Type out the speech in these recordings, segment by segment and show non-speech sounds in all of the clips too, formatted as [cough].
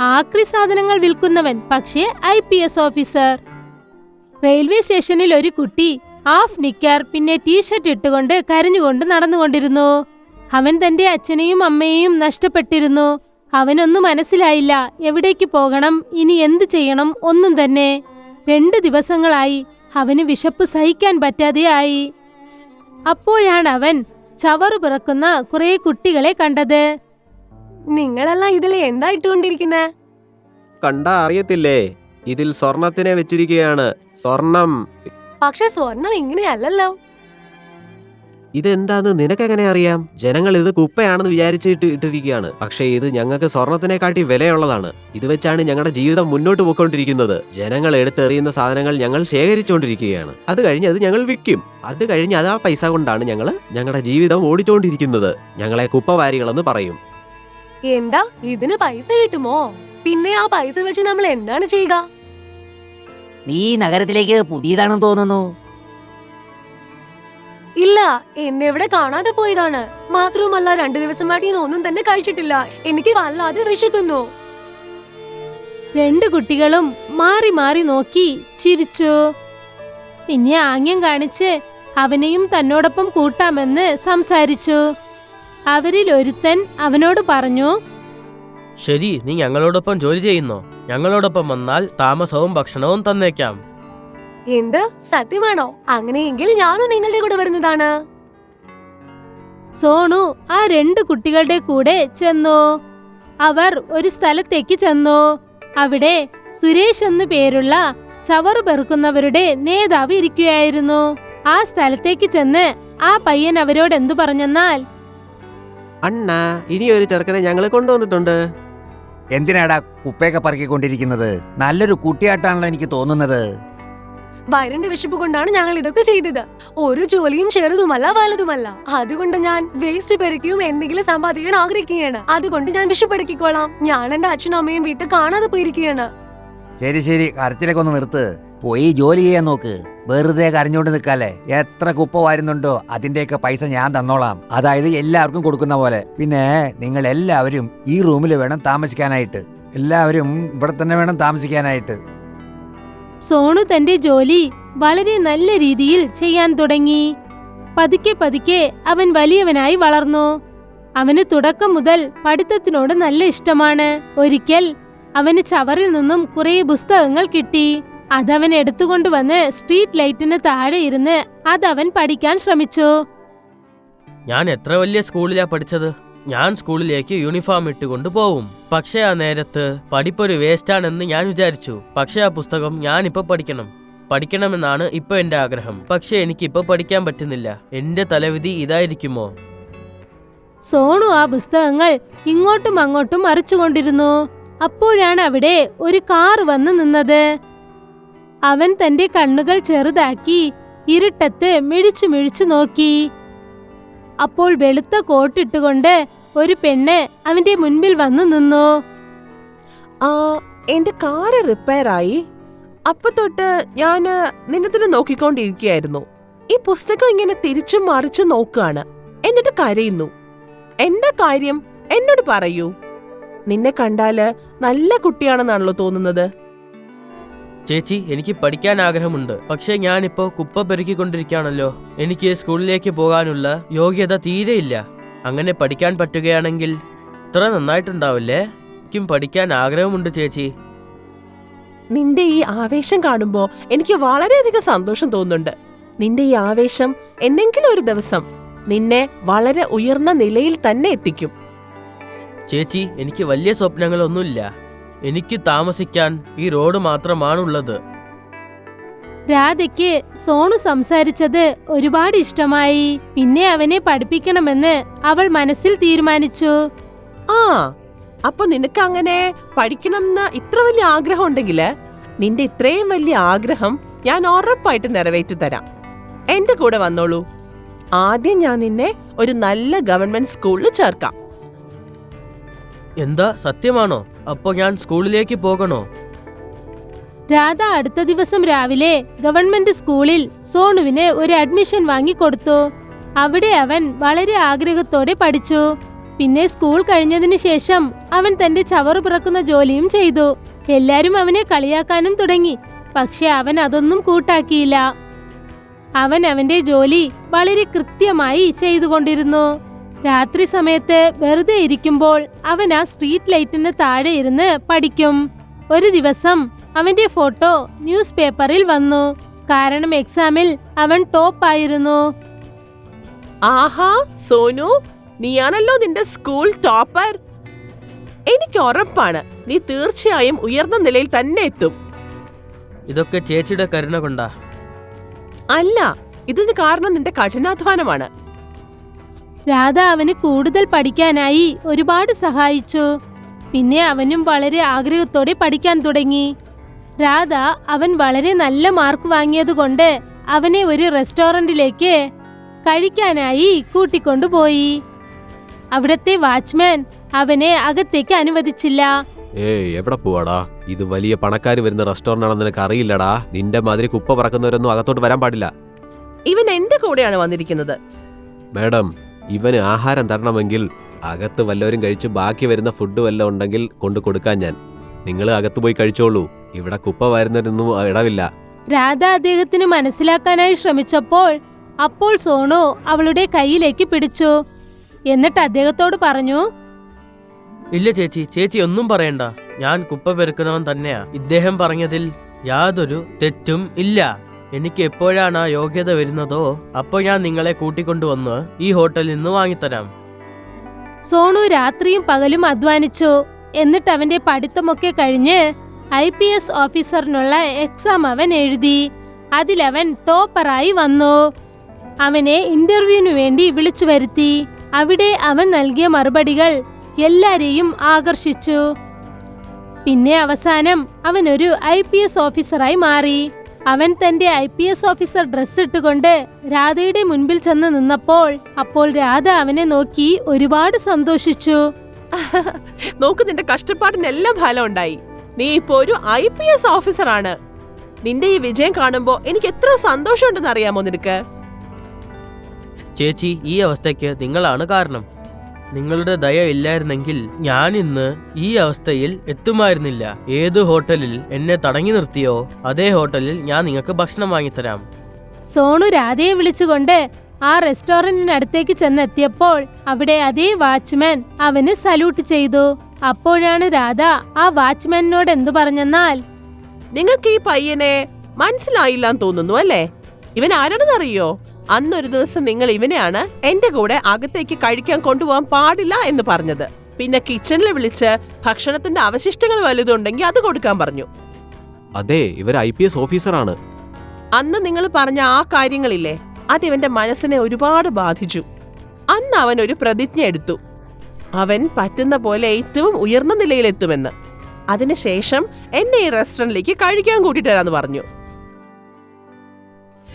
ആക്രി സാധനങ്ങൾ വിൽക്കുന്നവൻ പക്ഷേ I P S officer. Railway സ്റ്റേഷനിൽ ഒരു കുട്ടി ഹാഫ് നിക്കർ പിന്നെ ടീഷർട്ട് ഇട്ടുകൊണ്ട് കരഞ്ഞുകൊണ്ട് നടന്നുകൊണ്ടിരുന്നു. അവൻ തന്റെ അച്ഛനെയും അമ്മയെയും നഷ്ടപ്പെട്ടിരുന്നു. അവനൊന്നും മനസ്സിലായില്ല എവിടേക്ക് പോകണം ഇനി എന്ത് ചെയ്യണം ഒന്നും തന്നെ. രണ്ട് ദിവസങ്ങളായി അവന് വിശപ്പ് സഹിക്കാൻ പറ്റാതെയായി. അപ്പോഴാണ് അവൻ ചവറു പിറക്കുന്ന കുറെ കുട്ടികളെ കണ്ടത്. നിങ്ങളെല്ലാം ഇതിൽ എന്താ ഇട്ടുകൊണ്ടിരിക്കുന്നെ? കണ്ടാ അറിയത്തില്ലേ? ഇതിൽ സ്വർണത്തിനെ വെച്ചിരിക്കുകയാണ്. സ്വർണം. പക്ഷെ സ്വർണം ഇങ്ങനെയല്ലല്ലോ. ഇതെന്താന്ന് നിനക്കെങ്ങനെ അറിയാം? ജനങ്ങൾ ഇത് കുപ്പയാണെന്ന് വിചാരിച്ചിട്ട് ഇട്ടിരിക്കുകയാണ്. പക്ഷേ ഇത് ഞങ്ങൾക്ക് സ്വർണത്തിനെക്കാട്ടി വിലയുള്ളതാണ്. ഇത് വെച്ചാണ് ഞങ്ങളുടെ ജീവിതം മുന്നോട്ട് പോയിക്കൊണ്ടിരിക്കുന്നത്. ജനങ്ങൾ എടുത്തെറിയുന്ന സാധനങ്ങൾ ഞങ്ങൾ ശേഖരിച്ചുകൊണ്ടിരിക്കുകയാണ് അത് കഴിഞ്ഞ് അത് ഞങ്ങൾ വിൽക്കും. അത് കഴിഞ്ഞ് അത് ആ പൈസ കൊണ്ടാണ് ഞങ്ങൾ ഞങ്ങളുടെ ജീവിതം ഓടിച്ചുകൊണ്ടിരിക്കുന്നത് ഞങ്ങളെ കുപ്പവാരികളെന്ന് പറയും. എന്താ? ഇതിന് പൈസ കിട്ടുമോ? പിന്നെ ആ പൈസ വെച്ച് നമ്മൾ എന്താണ് ചെയ്യുക? നീ നഗരത്തിലേക്ക് പുതിയതാണെന്ന് തോന്നുന്നു. ഇല്ല എന്നെ ഇവിടെ കാണാതെ പോയതാണ്. മാത്രവുമല്ല രണ്ടു ദിവസമായിട്ട് ഞാൻ ഒന്നും തന്നെ കഴിച്ചിട്ടില്ല. എനിക്ക് വല്ലാതെ വിശക്കുന്നു. രണ്ടു കുട്ടികളും മാറി മാറി നോക്കി ചിരിച്ചു. പിന്നെ ആംഗ്യം കാണിച്ച് അവനെയും തന്നോടൊപ്പം കൂട്ടാമെന്ന് സംസാരിച്ചു. അവരിൽ ഒരുത്തൻ അവനോട് പറഞ്ഞു ശരി നീ ഞങ്ങളോടൊപ്പം ജോലി ചെയ്യുന്നു? ഞങ്ങളോടൊപ്പം വന്നാൽ താമസവും ഭക്ഷണവും തന്നേക്കാം. എന്ത്? സത്യമാണോ? അങ്ങനെയെങ്കിൽ ഞാനും നിങ്ങളുടെ കൂടെ വരുന്നതാണ്. സോണു ആ രണ്ട് കുട്ടികളുടെ കൂടെ ചെന്നു. അവർ ഒരു സ്ഥലത്തേക്ക് ചെന്നു. അവിടെ സുരേഷ് എന്നു പേരുള്ള ചവറു പെറുക്കുന്നവരുടെ നേതാവ് ഇരിക്കുകയായിരുന്നു. ആ സ്ഥലത്തേക്ക് ചെന്ന് ആ പയ്യൻ അവരോട് എന്തു പറഞ്ഞെന്നാൽ അണ്ണ ഇനി ഒരു ചെറുക്കനെ ഞങ്ങൾ കൊണ്ടുവന്നിട്ടുണ്ട്. എന്തിനാടാ കുപ്പയൊക്കെ പറക്കിക്കൊണ്ടിരിക്കുന്നത്? നല്ലൊരു കുട്ടിയാട്ടാണല്ലോ എനിക്ക് തോന്നുന്നത്. വരണ്ട വിശപ്പ് കൊണ്ടാണ് ഞങ്ങൾ ഇതൊക്കെ ചെയ്തത്. ഒരു ജോലിയും ചെറുതുമല്ല വലുതുമല്ല. അതുകൊണ്ട് ഞാൻ വേസ്റ്റ് പെരുക്കിയും എന്തെങ്കിലും സമ്പാദിക്കാൻ ആഗ്രഹിക്കുകയാണ്. അതുകൊണ്ട് ഞാൻ വിശപ്പെടുക്കിക്കോളാം. ഞാൻ എന്റെ അച്ഛനും അമ്മയും വീട്ടിൽ കാണാതെ പോയിരിക്കുകയാണ്. ശരി ശരി. കരച്ചിലൊക്കെ ഒന്ന് നിർത്ത്. പോയി ജോലി ചെയ്യാൻ നോക്ക്. വെറുതെ കരഞ്ഞോണ്ട് നിൽക്കാല്ലേ? എത്ര കുപ്പ വരുന്നുണ്ടോ? അതിന്റെയൊക്കെ പൈസ ഞാൻ തന്നോളാം. അതായത് എല്ലാവർക്കും കൊടുക്കുന്ന പോലെ. പിന്നെ നിങ്ങൾ എല്ലാവരും ഈ റൂമിൽ വേണം താമസിക്കാനായിട്ട്. എല്ലാവരും ഇവിടെ തന്നെ വേണം താമസിക്കാനായിട്ട്. സോണു തന്റെ ജോലി വളരെ നല്ല രീതിയിൽ ചെയ്യാൻ തുടങ്ങി. പതുക്കെ പതുക്കെ അവൻ വലിയവനായി വളർന്നു. അവന് തുടക്കം മുതൽ പഠിത്തത്തിനോട് നല്ല ഇഷ്ടമാണ്. ഒരിക്കൽ അവന് ചവറിൽ നിന്നും കുറേ പുസ്തകങ്ങൾ കിട്ടി. അതവൻ എടുത്തുകൊണ്ടുവന്ന് സ്ട്രീറ്റ് ലൈറ്റിന് താഴെ ഇരുന്ന് അതവൻ പഠിക്കാൻ ശ്രമിച്ചു. ഞാൻ എത്ര വലിയ സ്കൂളിലാ പഠിച്ചത്? ഞാൻ സ്കൂളിലേക്ക് യൂണിഫോം ഇട്ടുകൊണ്ട് പോവും. പക്ഷേ ആ നേരത്ത് പഠിപ്പൊരു വേസ്റ്റാണെന്ന് ഞാൻ വിചാരിച്ചു. പക്ഷേ ആ പുസ്തകം ഞാനിപ്പോ പഠിക്കണം. പഠിക്കണമെന്നാണ് ഇപ്പൊ എന്റെ ആഗ്രഹം. പക്ഷേ എനിക്കിപ്പോ പഠിക്കാൻ പറ്റുന്നില്ല. എന്റെ തലവിധി ഇതായിരിക്കുമോ? സോണു ആ പുസ്തകങ്ങൾ ഇങ്ങോട്ടും അങ്ങോട്ടും മറിച്ചുകൊണ്ടിരുന്നു. അപ്പോഴാണ് അവിടെ ഒരു കാർ വന്ന് നിന്നത്. അവൻ തന്റെ കണ്ണുകൾ ചെറുതാക്കി ഇരുട്ടത്ത് മിഴിച്ചു മിഴിച്ചു നോക്കി. അപ്പോൾ വെളുത്ത കോട്ടിട്ടുകൊണ്ട് ഒരു പെണ്ണ് അവന്റെ മുൻപിൽ വന്നു നിന്നു. ആ എന്റെ കാറ് റിപ്പയർ ആയി അപ്പൊ തൊട്ട് ഞാൻ നിന്നതിന് നോക്കിക്കൊണ്ടിരിക്കുകയായിരുന്നു. ഈ പുസ്തകം ഇങ്ങനെ തിരിച്ചും മറിച്ചും നോക്കുകയാണ് എന്നിട്ട് കരയുന്നു. എന്താ കാര്യം? എന്നോട് പറയൂ. നിന്നെ കണ്ടാൽ നല്ല കുട്ടിയാണെന്നാണല്ലോ തോന്നുന്നത്. ചേച്ചി എനിക്ക് പഠിക്കാൻ ആഗ്രഹമുണ്ട്. പക്ഷേ ഞാനിപ്പോ കുപ്പ പെരുക്കിക്കൊണ്ടിരിക്കുകയാണല്ലോ എനിക്ക് സ്കൂളിലേക്ക് പോകാനുള്ള യോഗ്യത തീരെയില്ല. അങ്ങനെ പഠിക്കാൻ പറ്റുകയാണെങ്കിൽ ഇത്ര നന്നായിട്ടുണ്ടാവില്ലേ? എനിക്കും പഠിക്കാൻ ആഗ്രഹമുണ്ട് ചേച്ചി. നിന്റെ ഈ ആവേശം കാണുമ്പോ എനിക്ക് വളരെയധികം സന്തോഷം തോന്നുന്നുണ്ട്. നിന്റെ ഈ ആവേശം എന്നെങ്കിലും ഒരു ദിവസം നിന്നെ വളരെ ഉയർന്ന നിലയിൽ തന്നെ എത്തിക്കും. ചേച്ചി എനിക്ക് വലിയ സ്വപ്നങ്ങളൊന്നുമില്ല. എനിക്ക് താമസിക്കാൻ ഈ റോഡ് മാത്രമാണുള്ളത്. രാധയ്ക്ക് സോണു സംസാരിച്ചത് ഒരുപാട് ഇഷ്ടമായി. പിന്നെ അവനെ പഠിപ്പിക്കണമെന്ന് അവൾ മനസ്സിൽ തീരുമാനിച്ചു. ആ അപ്പൊ നിനക്ക് അങ്ങനെ പഠിക്കണം എന്ന് ഇത്ര വലിയ ആഗ്രഹം ഉണ്ടെങ്കിൽ നിന്റെ ഇത്രയും വലിയ ആഗ്രഹം ഞാൻ ഉറപ്പായിട്ട് നിറവേറ്റി തരാം എന്റെ കൂടെ വന്നോളൂ. ആദ്യം ഞാൻ നിന്നെ ഒരു നല്ല ഗവൺമെന്റ് സ്കൂളിൽ ചേർക്കാം. എന്താ സത്യമാണോ? അപ്പോൾ ഞാൻ സ്കൂളിലേക്ക് പോകണോ? രാധ അടുത്ത ദിവസം രാവിലെ ഗവൺമെന്റ് സ്കൂളിൽ സോണുവിന് ഒരു അഡ്മിഷൻ വാങ്ങിക്കൊടുത്തു. അവിടെ അവൻ വളരെ ആഗ്രഹത്തോടെ പഠിച്ചു. പിന്നെ സ്കൂൾ കഴിഞ്ഞതിന് ശേഷം അവൻ തന്റെ ചവറ് പിറക്കുന്ന ജോലിയും ചെയ്തു. എല്ലാരും അവനെ കളിയാക്കാനും തുടങ്ങി. പക്ഷെ അവൻ അതൊന്നും കൂട്ടാക്കിയില്ല. അവൻ അവന്റെ ജോലി വളരെ കൃത്യമായി ചെയ്തുകൊണ്ടിരുന്നു. രാത്രി സമയത്ത് വെറുതെ ഇരിക്കുമ്പോൾ അവൻ ആ സ്ട്രീറ്റ് ലൈറ്റിന് താഴെ ഇരുന്ന് പഠിക്കും. ഒരു ദിവസം അവന്റെ ഫോട്ടോ ന്യൂസ് പേപ്പറിൽ വന്നു. കാരണം എക്സാമിൽ അവൻ ടോപ്പ് ആയിരുന്നു. ആഹാ സോനു നീയാണല്ലോ നിന്റെ സ്കൂൾ ടോപ്പർ. എനിക്ക് ഉറപ്പാണ് നീ തീർച്ചയായും ഉയർന്ന നിലയിൽ തന്നെ എത്തും. ഇതൊക്കെ ചേച്ചിയുടെ കരുണ കൊണ്ടാ. അല്ല ഇതിന് കാരണം നിന്റെ കഠിനാധ്വാനമാണ്. രാധ അവന് കൂടുതൽ പഠിക്കാനായി ഒരുപാട് സഹായിച്ചു. പിന്നെ അവനും വളരെ ആഗ്രഹത്തോടെ പഠിക്കാൻ തുടങ്ങി. രാധ അവൻ വളരെ നല്ല മാർക്ക് വാങ്ങിയതുകൊണ്ട് അവനെ ഒരു റെസ്റ്റോറന്റിലേക്ക് കഴിക്കാനായി കൂട്ടിക്കൊണ്ടുപോയി. അവിടത്തെ വാച്ച്മാൻ അവനെ അകത്തേക്ക് അനുവദിച്ചില്ല. ഏയ് എവിടെ പോവാടാ? ഇത് വലിയ പണക്കാർ വരുന്ന റെസ്റ്റോറന്റ് ആണെന്ന് നിനക്ക് അറിയില്ലടാ. നിന്റെ മാതിരി കുപ്പ പറക്കുന്നവരൊന്നും അകത്തോട്ട് വരാൻ പാടില്ല. ഇവൻ എന്റെ കൂടെയാണ് വന്നിരിക്കുന്നത്. മാഡം ഇവന് ആഹാരം തരണമെങ്കിൽ അകത്ത് വല്ലവരും കഴിച്ച് ബാക്കി വരുന്ന ഫുഡ് വല്ലതും ഉണ്ടെങ്കിൽ കൊണ്ടു കൊടുക്കാൻ ഞാൻ. നിങ്ങൾ അകത്ത് പോയി കഴിച്ചോളൂ. ഇവിടെ കുപ്പ വരുന്നവരൊന്നും ഇടവില്ല. രാധ അദ്ദേഹത്തിന് മനസ്സിലാക്കാനായി ശ്രമിച്ചപ്പോൾ അപ്പോൾ സോണു അവളുടെ കയ്യിലേക്ക് പിടിച്ചു. എന്നിട്ട് അദ്ദേഹത്തോട് പറഞ്ഞു ഇല്ല ചേച്ചി ചേച്ചി ഒന്നും പറയണ്ട. ഞാൻ കുപ്പ പെരുക്കുന്നവൻ തന്നെയാ. ഇദ്ദേഹം പറഞ്ഞതിൽ യാതൊരു തെറ്റും ഇല്ല. എനിക്ക് എപ്പോഴാണ് ആ യോഗ്യത വരുന്നതോ അപ്പോൾ ഞാൻ നിങ്ങളെ കൂട്ടിക്കൊണ്ടുവന്ന് ഈ ഹോട്ടലിൽ നിന്ന് വാങ്ങിത്തരാം. സോണു രാത്രിയും പകലും അധ്വാനിച്ചു. എന്നിട്ട് അവന്റെ പഠിത്തമൊക്കെ കഴിഞ്ഞ് ഐ പി എസ് ഓഫീസറിനുള്ള എക്സാം അവൻ എഴുതി. അതിലവൻ ടോപ്പറായി വന്നു. അവനെ ഇന്റർവ്യൂവിനു വേണ്ടി വിളിച്ചു വരുത്തി. അവിടെ അവൻ നൽകിയ മറുപടികൾ എല്ലാരെയും ആകർഷിച്ചു. പിന്നെ അവസാനം അവൻ ഒരു ഐ പി എസ് ഓഫീസറായി മാറി. അവൻ തന്റെ I P S officer dress ഇട്ടുകൊണ്ട് രാധയുടെ മുൻപിൽ ചെന്ന് നിന്നപ്പോൾ അപ്പോൾ രാധ അവനെ നോക്കി ഒരുപാട് സന്തോഷിച്ചു. [laughs] നോക്ക് നിന്റെ കഷ്ടപ്പാടിനെല്ലാം ഫലം ഉണ്ടായി. നീ ഇപ്പോ ഒരു ഐ പി എസ് ഓഫീസറാണ്. നിന്റെ ഈ വിജയം കാണുമ്പോ എനിക്ക് എത്ര സന്തോഷമുണ്ടെന്ന് അറിയാമോ നിനക്ക്? ചേച്ചി ഈ അവസ്ഥയ്ക്ക് നിങ്ങളാണ് കാരണം. നിങ്ങളുടെ ദയ ഇല്ലായിരുന്നെങ്കിൽ ഞാൻ ഇന്ന് ഈ അവസ്ഥയിൽ എത്തുമായിരുന്നില്ല. ഏത് ഹോട്ടലിൽ എന്നെ തടങ്ങി നിർത്തിയോ അതേ ഹോട്ടലിൽ ഞാൻ നിങ്ങൾക്ക് ഭക്ഷണം വാങ്ങിത്തരാം. സോണു രാധയെ വിളിച്ചുകൊണ്ട് ആ റെസ്റ്റോറന്റിനടുത്തേക്ക് ചെന്നെത്തിയപ്പോൾ അവിടെ അതേ വാച്ച്മാൻ അവന് സല്യൂട്ട് ചെയ്തു. അപ്പോഴാണ് രാധ ആ വാച്ച്മാനോട് എന്തു പറഞ്ഞെന്നാൽ നിങ്ങൾക്ക് ഈ പയ്യനെ മനസ്സിലായില്ലാന്ന് തോന്നുന്നു അല്ലേ? ഇവൻ ആരാണെന്നറിയോ അന്നൊരു ദിവസം നിങ്ങൾ ഇവനെയാണ് എന്റെ കൂടെ അകത്തേക്ക് കഴിക്കാൻ കൊണ്ടുപോകാൻ പാടില്ല എന്ന് പറഞ്ഞത്. പിന്നെ കിച്ചണിൽ വിളിച്ച് ഭക്ഷണത്തിന്റെ അവശിഷ്ടങ്ങൾ വലുതുണ്ടെങ്കിൽ അത് കൊടുക്കാൻ പറഞ്ഞു. അതെ ഇവർ ഐ പി എസ് ഓഫീസറാണ്. അന്ന് നിങ്ങൾ പറഞ്ഞ ആ കാര്യങ്ങളില്ലേ? അത് ഇവന്റെ മനസ്സിനെ ഒരുപാട് ബാധിച്ചു. അന്ന് അവൻ ഒരു പ്രതിജ്ഞ എടുത്തു. അവൻ പറ്റുന്ന പോലെ ഏറ്റവും ഉയർന്ന നിലയിലെത്തുമെന്ന്. അതിനുശേഷം എന്നെ ഈ റെസ്റ്റോറന്റിലേക്ക് കഴിക്കാൻ കൂട്ടിട്ട് വരാന്ന് പറഞ്ഞു.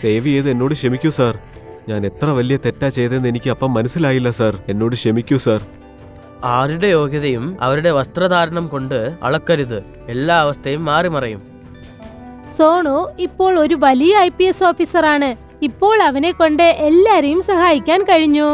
ദയവ് ചെയ്ത് എന്നോട് ക്ഷമിക്കൂ സാർ. ഞാൻ എത്ര വലിയ തെറ്റാ ചെയ്തതെന്ന് എനിക്ക് അപ്പം മനസ്സിലായില്ല സാർ. എന്നോട് ക്ഷമിക്കൂ സാർ. ആരുടെ യോഗ്യതയും അവരുടെ വസ്ത്രധാരണം കൊണ്ട് അളക്കരുത്. എല്ലാ അവസ്ഥയും മാറി മറയും സോണു ഇപ്പോൾ ഒരു വലിയ ഐ പി എസ് ഓഫീസറാണ്. ഇപ്പോൾ അവനെ കൊണ്ട് എല്ലാരെയും സഹായിക്കാൻ കഴിഞ്ഞു.